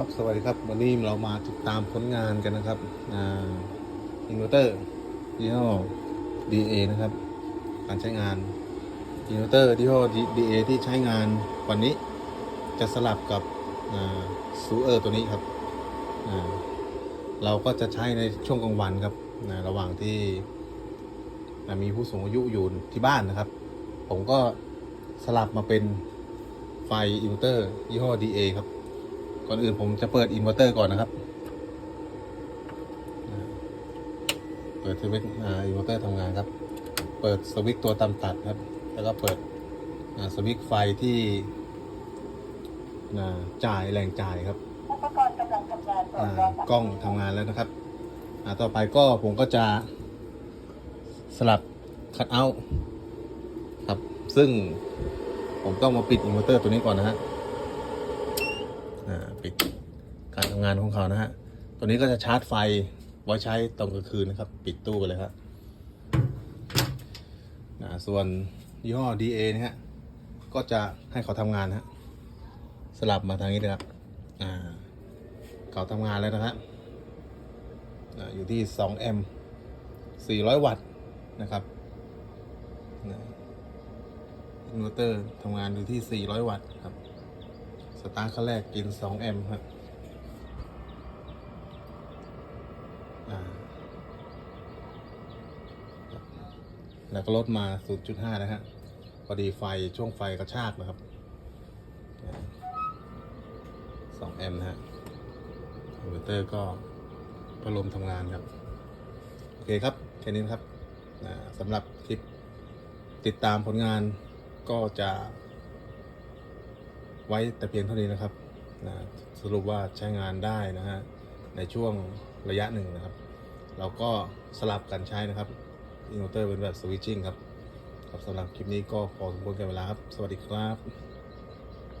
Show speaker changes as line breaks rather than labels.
ครับสวัสดีครับวันนี้เรามาติดตามผลงานกันนะครับอินเวอร์เตอร์ยี่ห้อ DA นะครับ การใช้งานอินเวอร์เตอร์ยี่ห้อ DA ที่ใช้งานวันนี้จะสลับกับซูเออร์ตัวนี้ครับ เราก็จะใช้ในช่วงกลางวันครับระหว่างที่มีผู้สูงอายุอยู่ที่บ้านนะครับ ผมก็สลับมาเป็นไฟอินเวอร์เตอร์ยี่ห้อ DA ครับ ก่อนอื่นผมจะเปิดอินเวอร์เตอร์ก่อนนะครับอ่าเปิดสวิตช์อ่าอินเวอร์เตอร์ทำงานครับ เปิดสวิตช์ตัวต่ำตัดครับ แล้วก็เปิดอ่าสวิตช์ไฟที่อ่าจ่ายแรงจ่ายครับ
อุปกรณ์กำลังทำงานโปร
อ่า
ดรอสัญญาณ
กล้องทำงานแล้วนะครับอ่าต่อไปก็ผมก็จะสลับคัดเอาท์ครับ ซึ่งผมต้องมาปิดอินเวอร์เตอร์ตัวนี้ก่อนนะฮะอ่า ปิดการทำงานของเขานะฮะ ตัวนี้ก็จะชาร์จไฟไว้ใช้ตอนกลางคืนนะครับ ปิดตู้ไปเลยครับอ่าส่วนยี่ห้อ DA นะฮะ ก็จะให้เขาทำงานนะฮะ สลับมาทางนี้เลยครับ อ่า เขาทำงานแล้วนะฮะอ่าอยู่ที่2แอมป์400 วัตต์นะครับนะอินเวอร์เตอร์ทำงานอยู่ที่ 400 วัตต์ครับ สตาร์ทขั้นแรกกิน 2 แอมป์ครับแล้วก็ลดมา 0.5 นะฮะพอดีไฟช่วงไฟกระชากนะครับสองแอมป์นะฮะคอินเวอร์เตอร์ก็พัดลมทำงานครับ โอเคครับ แค่นี้นครับสำหรับคลิปติดตามผลงานก็จะ ไว้แต่เพียงเท่านี้นะครับนะสรุปว่าใช้งานได้นะฮะในช่วงระยะหนึ่งนะครับ เราก็สลับกันใช้นะครับอินเวอร์เตอร์เป็นแบบสวิตชิ่งครับครับสำหรับคลิปนี้ก็ขอสมควรแก่เวลาครับ สวัสดีครับ